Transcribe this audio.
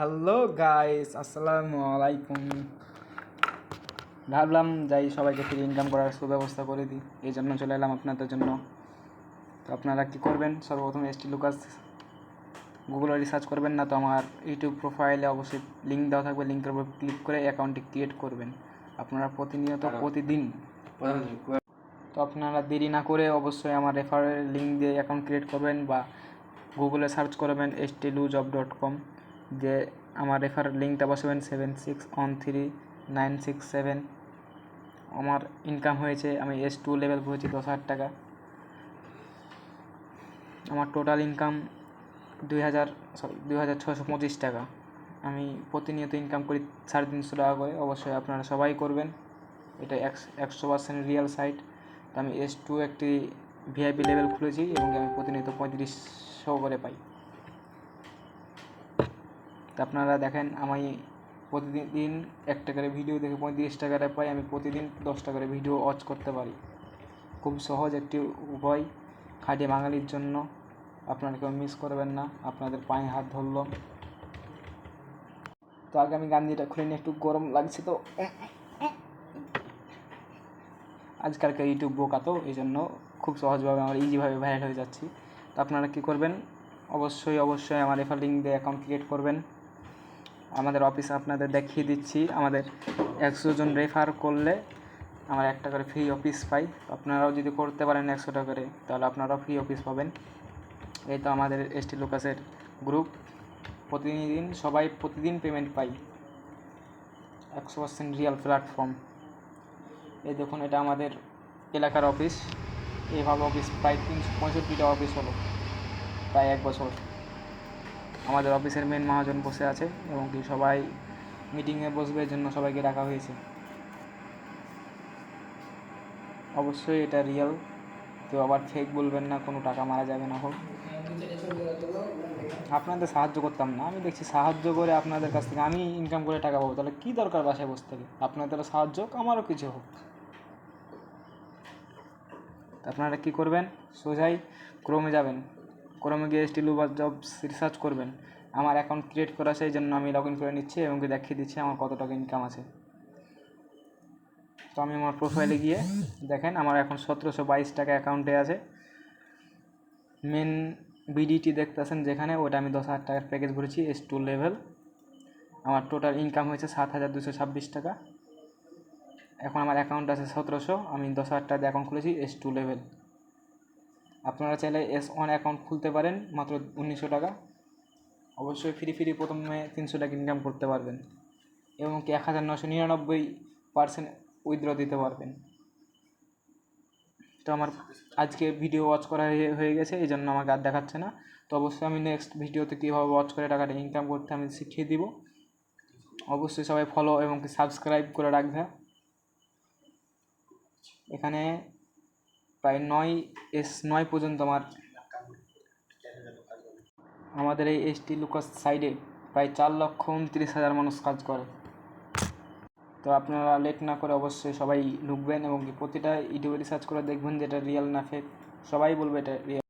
Hello guys আসসালামু আলাইকুম ভাবলাম যাই সবাইকে ফ্রি ইনকাম করার সুব্যবস্থা করে দিই। এই জন্য চলে এলাম আপনাদের জন্য। তো আপনারা কী করবেন? সর্বপ্রথম এস টি লুকাস গুগলে রিসার্চ করবেন না তো আমার ইউটিউব প্রোফাইলে অবশ্যই লিঙ্ক দেওয়া থাকবে। লিঙ্কের উপর ক্লিক করে অ্যাকাউন্টটি ক্রিয়েট করবেন। আপনারা প্রতিনিয়ত প্রতিদিন তো আপনারা দেরি না করে অবশ্যই আমার রেফারের লিঙ্ক দিয়ে অ্যাকাউন্ট ক্রিয়েট করবেন বা গুগলে সার্চ করবেন এস টি লু জব ডট কম যে আমার রেফার লিঙ্কটা বসাবেন seven six one three nine six seven আমার ইনকাম হয়েছে, আমি এস টু লেভেল করেছি দশ হাজার টাকা। আমার টোটাল ইনকাম দুই হাজার সরি দুই হাজার ছশো পঁচিশ টাকা। আমি প্রতিনিয়ত ইনকাম করি সাড়ে তিনশো টাকা করে, অবশ্যই আপনারা সবাই করবেন। এটা একশো পার্সেন্ট রিয়েল সাইট তো আমি এস টু একটি ভিআইপি লেভেল খুলেছি এবং আমি প্রতিনিয়ত পঁয়ত্রিশশো করে পাই। তো আপনারা দেখেন, আমি প্রতিদিন একটা করে ভিডিও দেখে পঁয়ত্রিশ টাকাটা পাই, আমি প্রতিদিন দশটা করে ভিডিও ওয়াচ করতে পারি। খুব সহজ একটি উপায়, খাঁটি বাঙালির জন্য। আপনারা কেউ মিস করবেন না, আপনাদের পায়ে হাত ধরলো। তো আগে আমি গান্ধীটা খুলে নিয়ে একটু গরম লাগছে তো। আজকালকার ইউটিউব বোকা তো, এই জন্য খুব সহজভাবে আমার ইজিভাবে ভাইরাল হয়ে যাচ্ছি। তো আপনারা কী করবেন? অবশ্যই অবশ্যই আমার রেফার লিঙ্ক দিয়ে অ্যাকাউন্ট ক্রিয়েট করবেন। আমাদের অফিসে আপনাদের দেখিয়ে দিচ্ছি। আমাদের একশো জন রেফার করলে আমরা একটা করে ফ্রি অফিস পাই। আপনারাও যদি করতে পারেন একশো টাকা করে, তাহলে আপনারাও ফ্রি অফিস পাবেন। এই তো আমাদের এসটি লোকাসের গ্রুপ প্রতিদিন সবাই প্রতিদিন পেমেন্ট পাই। একশো পার্সেন্ট রিয়াল প্ল্যাটফর্ম এই দেখুন, এটা আমাদের এলাকার অফিস এইভাবে অফিস প্রায় তিনশো পঁয়ষট্টিটা অফিস হলো। প্রায় এক বছর। আমাদের অফিসের মেন মহাজন বসে আছে এবং কি সবাই মিটিংয়ে বসবে জন্য সবাইকে ডাকা হয়েছে। অবশ্যই এটা রিয়েল কেউ আবার ফেক বলবেন না, কোনো টাকা মারা যাবে না হোক। আপনাদের সাহায্য করতাম না। আমি দেখছি সাহায্য করে আপনাদের কাছ থেকে আমি ইনকাম করে টাকা পাবো। তাহলে কী দরকার বাসায় বসে থেকে? আপনাদের সাহায্য হোক, আমারও কিছু হোক। আপনারা কী করবেন? সোজাই ক্রমে যাবেন। ক্রমে গিয়ে এসটি লুবার জবস রিসার্চ করবেন। আমার অ্যাকাউন্ট ক্রিয়েট করা সেই জন্য আমি লগ ইন করে নিচ্ছি এবং দেখিয়ে দিচ্ছি আমার কত টাকা ইনকাম আছে। তো আমি আমার প্রোফাইলে গিয়ে দেখেন, আমার এখন সতেরোশো বাইশ টাকা অ্যাকাউন্টে আছে। মেন বিডিটি দেখতেছেন যেখানে, ওটা আমি দশ হাজার টাকার প্যাকেজ ভরেছি এস টু লেভেল আমার টোটাল ইনকাম হয়েছে সাত হাজার দুশো ছাব্বিশ টাকা। এখন আমার অ্যাকাউন্ট আছে সতেরোশো, আমি দশ হাজার টাকা অ্যাকাউন্ট খুলেছি এস টু লেভেল আপনারা চাইলে এস ওয়ান অ্যাকাউন্ট খুলতে পারেন, মাত্র উনিশশো টাকা। অবশ্যই ফ্রি ফ্রি প্রথমে তিনশো টাকা ইনকাম করতে পারবেন এবং কি এক হাজার নশো নিরানব্বই পার্সেন্ট উইথড্র দিতে পারবেন। তো আমার আজকে ভিডিও ওয়াচ করা হয়ে- গেছে, এই জন্য আমাকে আর দেখাচ্ছে না। তো অবশ্যই আমি নেক্সট ভিডিওতে কীভাবে ওয়াচ করে টাকাটা ইনকাম করতে আমি শিখিয়ে দিব। অবশ্যই সবাই ফলো এবং সাবস্ক্রাইব করে রাখবে। এখানে প্রায় নয় এস নয় পর্যন্ত আমার আমাদের এই এসটি লুকাস সাইডে প্রায় চার লক্ষ উনত্রিশ হাজার মানুষ কাজ করে। তো আপনারা লেট না করে অবশ্যই সবাই ঢুকবেন এবং প্রতিটা ইউটিউবে রিসার্চ করে দেখবেন যে এটা রিয়েল না ফেক সবাই বলবে এটা রিয়েল